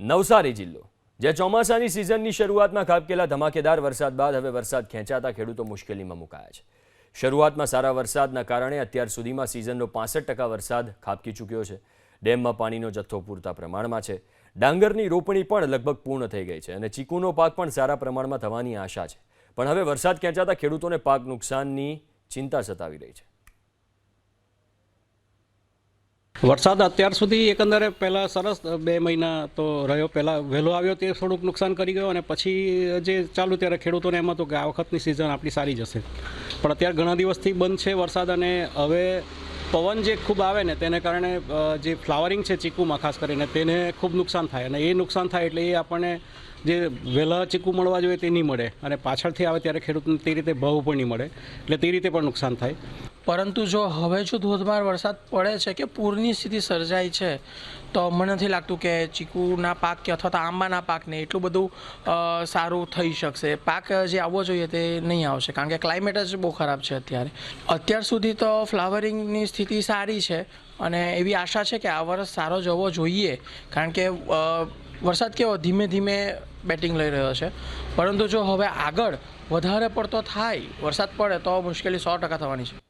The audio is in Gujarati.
નવસારી જિલ્લો, જ્યાં ચોમાસાની સિઝનની શરૂઆતમાં ખાબકેલા ધમાકેદાર વરસાદ બાદ હવે વરસાદ ખેંચાતા ખેડૂતો મુશ્કેલીમાં મુકાયા છે. શરૂઆતમાં સારા વરસાદના કારણે અત્યાર સુધીમાં સિઝનનો પાસઠ ટકા વરસાદ ખાબકી ચૂક્યો છે. ડેમમાં પાણીનો જથ્થો પૂરતા પ્રમાણમાં છે. ડાંગરની રોપણી પણ લગભગ પૂર્ણ થઈ ગઈ છે અને ચીકુનો પાક પણ સારા પ્રમાણમાં થવાની આશા છે. પણ હવે વરસાદ ખેંચાતા ખેડૂતોને પાક નુકસાનની ચિંતા સતાવી રહી છે. વરસાદ અત્યાર સુધી એકંદરે પહેલાં સરસ બે મહિના તો રહ્યો. પહેલાં વહેલો આવ્યો તે થોડુંક નુકસાન કરી ગયો અને પછી જે ચાલુ ત્યારે ખેડૂતોને એમાં તો કે આ વખતની સિઝન આપણી સારી જશે પણ અત્યારે ઘણા દિવસથી બંધ છે વરસાદ અને હવે પવન જે ખૂબ આવે ને તેને કારણે જે ફ્લાવરિંગ છે ચીકુમાં, ખાસ કરીને, તેને ખૂબ નુકસાન થાય. અને એ નુકસાન થાય એટલે એ આપણને જે વહેલા ચીકુ મળવા જોઈએ તે નહીં મળે અને પાછળથી આવે ત્યારે ખેડૂતને તે રીતે ભાવ પણ નહીં મળે, એટલે તે રીતે પણ નુકસાન થાય. પરંતુ જો હવે જો ધોધમાર વરસાદ પડે છે કે પૂરની સ્થિતિ સર્જાય છે, તો મને નથી લાગતું કે ચીકુના પાક કે અથવા તો આંબાના પાકને એટલું બધું સારું થઈ શકશે. પાક જે આવવો જોઈએ તે નહીં આવશે, કારણ કે ક્લાઇમેટ જ બહુ ખરાબ છે અત્યારે. અત્યાર સુધી તો ફ્લાવરિંગની સ્થિતિ સારી છે અને એવી આશા છે કે આ વર્ષ સારો જવો જોઈએ, કારણ કે વરસાદ કેવો ધીમે ધીમે બેટિંગ લઈ રહ્યો છે. પરંતુ જો હવે આગળ વધારે પડતો થાય, વરસાદ પડે તો મુશ્કેલી સો ટકા થવાની છે.